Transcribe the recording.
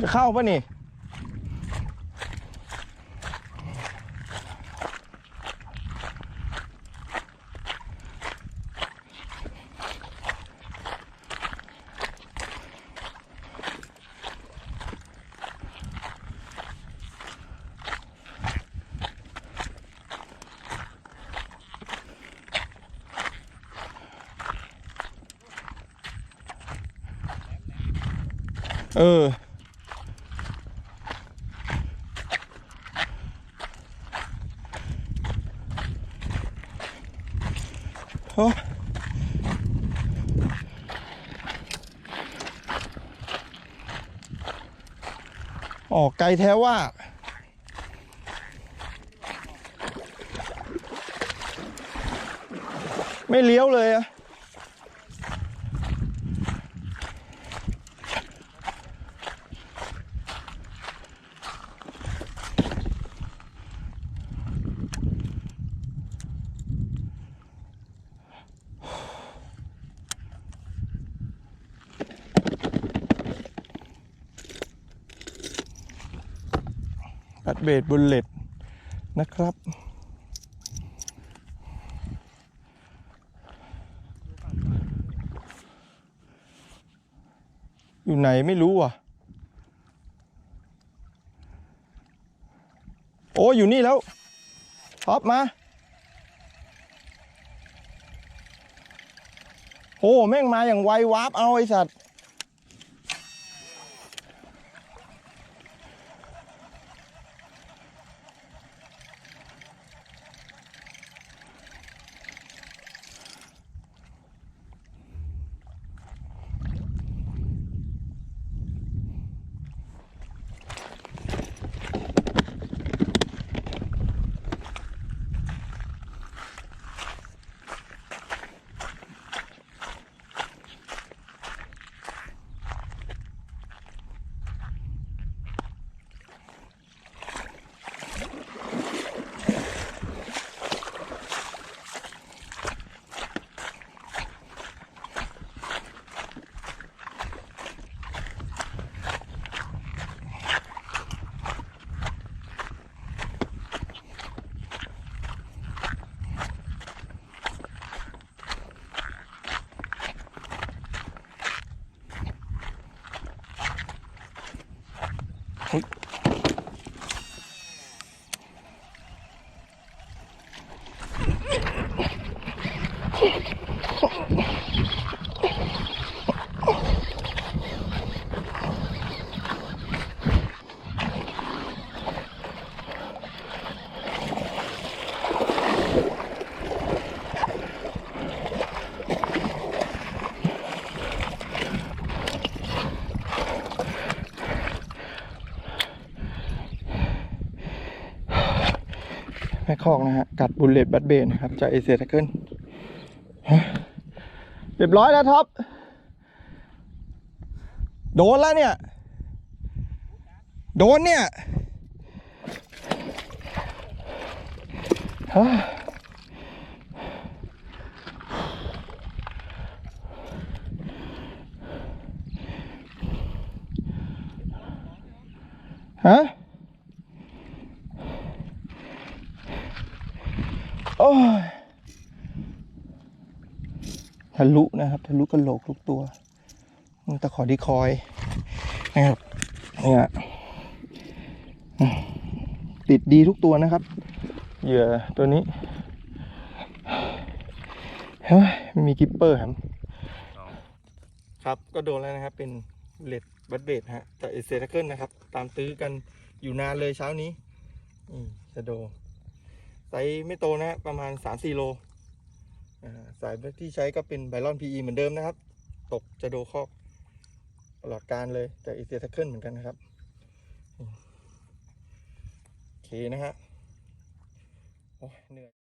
จะเข้าปะนี่ เออ โอ้ออกไกลแท้ว่า ไม่เลี้ยวเลยอะ อัดเบดบุลเลตนะครับอยู่ไหนไม่รู้อะ โอ้อยู่นี่แล้วท็อปมา โอ้ แม่งมาอย่างไววาร์ปเอาไอสัตว์ はい แม่คอกนะฮะ กัดบุลเลตบัตเบนครับ จากเอเชียทักเกิลเรียบร้อยแล้วท็อป โดนแล้วเนี่ย โดนเนี่ยฮะฮะ โอ้ยทะลุนะครับทะลุกระโหลกทุกตัวตะขอดีคอยนะครับเนี่ยติดดีทุกตัวนะครับ เหยื่อตัวนี้เฮ้ยมีกิปเปอร์ครับครับก็โดนแล้วนะครับ เป็นเลดบัตเบดฮะจากเอเซทัเกิลนะครับ ตามตื้อกันอยู่นานเลยเช้านี้นี่จะโดน ไซส์ไม่โตนะประมาณ 3-4 โลอ่าสายที่ใช้ก็เป็นไบรอน PE เหมือนเดิมนะครับ ตกจะโดคอกตลอดการเลยจากอีเซียทัคเกิลเหมือนกันนะครับโอเคนะฮะโอ้เหนื่อย